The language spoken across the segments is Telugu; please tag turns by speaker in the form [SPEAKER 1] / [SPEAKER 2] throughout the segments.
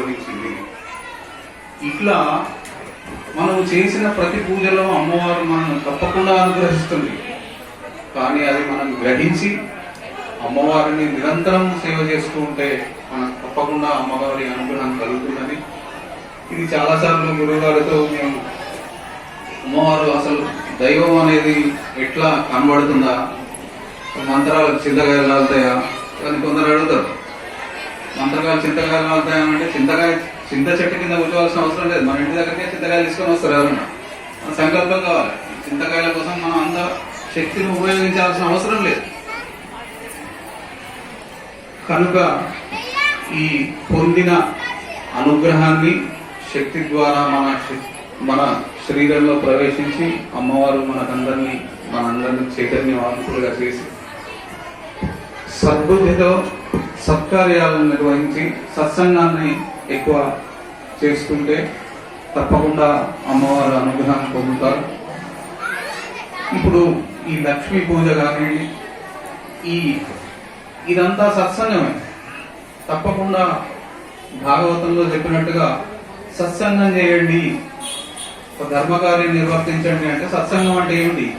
[SPEAKER 1] అనుగ్రహించింది ఇట్లా మనం చేసిన ప్రతి పూజలో అమ్మవారు మనం తప్పకుండా అనుగ్రహిస్తుంది. కానీ అది మనం గ్రహించి అమ్మవారిని నిరంతరం సేవ చేస్తూ ఉంటే మనకు తప్పకుండా అమ్మవారి అనుగ్రహం కలుగుతుందని ఇది చాలాసార్లు గురువుగారితో మేము అమ్మవారు అసలు దైవం అనేది ఎట్లా కనబడుతుందా? మంత్రాలు చింతగా వెళ్ళాలతాయా అని కొందరు అడుగుతారు. మంత్రకాయలు చింతకాయలు కాలుతాయా చింతకాయ చింత చెట్టు కింద కూర్చోవాల్సిన అవసరం లేదు. మన ఇంటి దగ్గరకే చింతకాయలు తీసుకొని వస్తారు ఎవరన్నా మన సంకల్పం కావాలి. చింతకాయల కోసం మనం అంత శక్తిని ఉపయోగించాల్సిన అవసరం లేదు. కనుక ఈ పొందిన అనుగ్రహాన్ని శక్తి ద్వారా మన మన శరీరంలో ప్రవేశించి అమ్మవారు మనకందరినీ మనందరినీ చైతన్యవంతులుగా చేసి సద్బుద్ధితో సత్కార్యాలను నిర్వహించి సత్సంగాన్ని ఎక్కువ చేసుకుంటే తప్పకుండా అమ్మవారు అనుగ్రహాన్ని పొందుతారు. ఇప్పుడు ఈ లక్ష్మీ పూజ కానీ ఈ ఇదంతా సత్సంగమే. తప్పకుండా భాగవతంలో చెప్పినట్టుగా సత్సంగం చేయండి. ఒక ధర్మకార్యం నిర్వర్తించండి అంటే సత్సంగం అంటే ఏమిటి?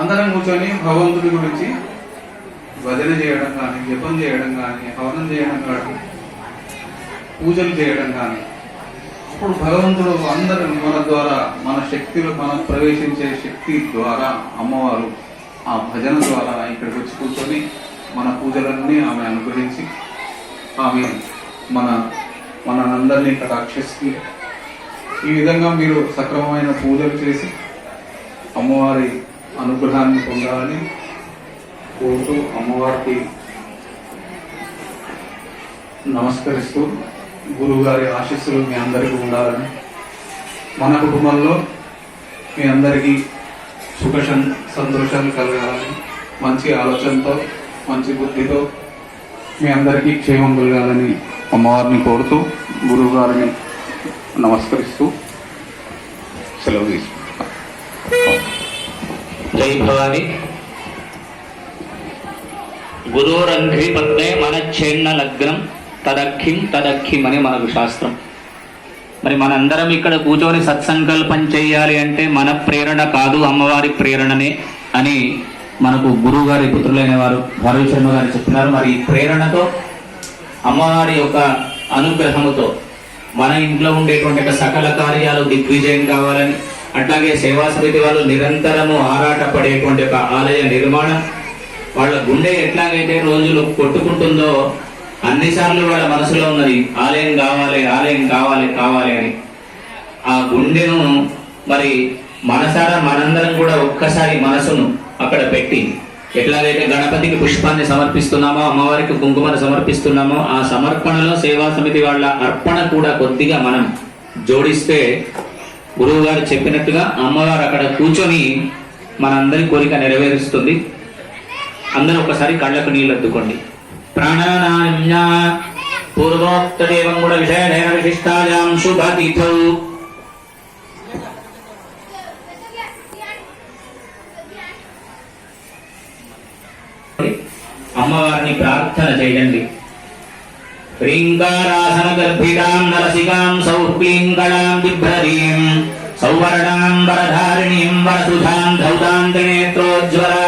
[SPEAKER 1] అందరం కూర్చొని భగవంతుడి గురించి భజన చేయడం కానీ జపం చేయడం కానీ హవనం చేయడం కానీ పూజలు చేయడం కానీ అప్పుడు భగవంతుడు అందరి మన ద్వారా మన శక్తిలో మనం ప్రవేశించే శక్తి ద్వారా అమ్మవారు ఆ భజన ద్వారా ఇక్కడికి వచ్చి కూర్చొని మన పూజలన్నీ ఆమె అనుగ్రహించి ఆమె మన మనందరినీ రాక్షస్కి ఈ విధంగా మీరు సక్రమమైన పూజలు చేసి అమ్మవారి అనుగ్రహాన్ని పొందాలని కోరుతూ అమ్మవారికి నమస్కరిస్తూ గురువు గారి ఆశీస్సులు మీ అందరికీ ఉండాలని మన కుటుంబంలో మీ అందరికీ సుఖ సంతోషాన్ని సంతోషాలు కలగాలని మంచి ఆలోచనతో మంచి బుద్ధితో మీ అందరికీ క్షేమం కలగాలని అమ్మవారిని కోరుతూ గురువు గారిని నమస్కరిస్తూ సెలవు తీసుకుంటాం
[SPEAKER 2] జై భవానీ. గురోరంఘ్రి పద్మే చెన్న లగ్నం తదఖిం తదఖిం అని మనకు శాస్త్రం. మరి మనందరం ఇక్కడ కూర్చొని సత్సంకల్పం చేయాలి అంటే మన ప్రేరణ కాదు అమ్మవారి ప్రేరణనే అని మనకు గురువు గారి పుత్రులైన వారు భరవి శర్మ గారు చెప్తున్నారు మరి ఈ ప్రేరణతో అమ్మవారి యొక్క అనుగ్రహముతో మన ఇంట్లో ఉండేటువంటి సకల కార్యాలు దిగ్విజయం కావాలని అట్లాగే సేవా సమితి వాళ్ళు నిరంతరము ఆరాటపడేటువంటి ఒక ఆలయ నిర్మాణం వాళ్ళ గుండె ఎట్లాగైతే రోజులు కొట్టుకుంటుందో అన్నిసార్లు వాళ్ళ మనసులో ఉన్నది ఆలయం కావాలి ఆలయం కావాలి కావాలి అని. ఆ గుండెను మరి మనసారా మనందరం కూడా ఒక్కసారి మనసును అక్కడ పెట్టి ఎట్లాగైతే గణపతికి పుష్పాన్ని సమర్పిస్తున్నామో అమ్మవారికి కుంకుమను సమర్పిస్తున్నామో ఆ సమర్పణలో సేవా సమితి వాళ్ళ అర్పణ కూడా కొద్దిగా మనం జోడిస్తే గురువు గారు చెప్పినట్టుగా అమ్మవారు అక్కడ కూర్చొని మనందరి కోరిక నెరవేరుస్తుంది. అందరూ ఒకసారి కళ్ళకు నీళ్ళు అద్దుకోండి. ప్రాణానామ్య పూర్వోక్త దేవం కూడా విషయ విశిష్టాయాం శుభతిథౌ అమ్మవారిని ప్రార్థన చేయండి. హ్రీంకారాసన గర్భితాం నరసికాం సౌక్లీంకళాం బిభ్రదీం సౌవర్ణాం వరధారిణీం వరసుధాం ధౌతాం త్రినేత్రోజ్వలాం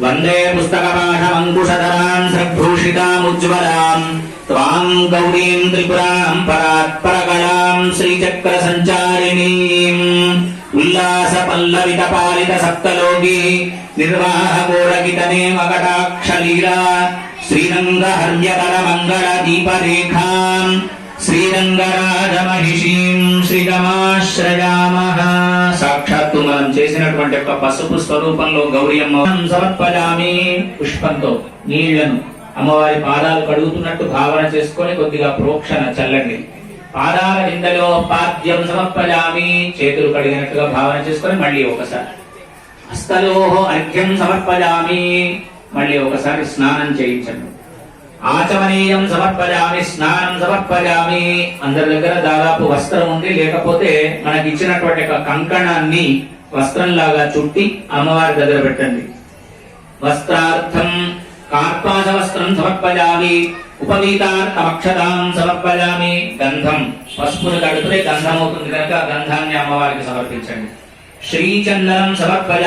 [SPEAKER 2] వందే పుస్తకపాఠమంకుశధరాం సద్భూషితాముజ్వలాం త్వాం గౌరీం త్రిపురాం పరాత్పరకళాం శ్రీచక్ర సంచారిణీం ఉల్లాస పల్లవిత పాలిత సప్తలోకి నిర్వాహ సాక్షాత్తు మనం చేసినటువంటి యొక్క పసుపు స్వరూపంలో గౌరీ అమ్మ సమర్పజామి పుష్పంతో నీళ్ళను అమ్మవారి పాదాలు కడుగుతున్నట్టు భావన చేసుకొని కొద్దిగా ప్రోక్షణ చల్లండి. పాదాల నిందలో పాద్యం సమర్పజామి చేతులు కడిగినట్టుగా భావన చేసుకొని మళ్ళీ ఒకసారి. హస్తలోహో అర్ఘ్యం సమర్పజామి. మళ్ళీ ఒకసారి స్నానం చేయించండి. ఆచమనీయం సమర్పజామి స్నానం సమర్పజామి అందరి దగ్గర దాదాపు వస్త్రం ఉంది. లేకపోతే మనకి ఇచ్చినటువంటి ఒక కంకణాన్ని వస్త్రంలాగా చుట్టి అమ్మవారి దగ్గర పెట్టండి. వస్త్రార్థం కార్పాస వస్త్రం సమర్పజామి ఉపవీతార్థమక్షతాం సమర్పయామి. గంధం పసుపును కడిపితే గంధం అవుతుంది కనుక గంధాన్ని అమ్మవారికి సమర్పించండి. శ్రీచందనం సమర్పయ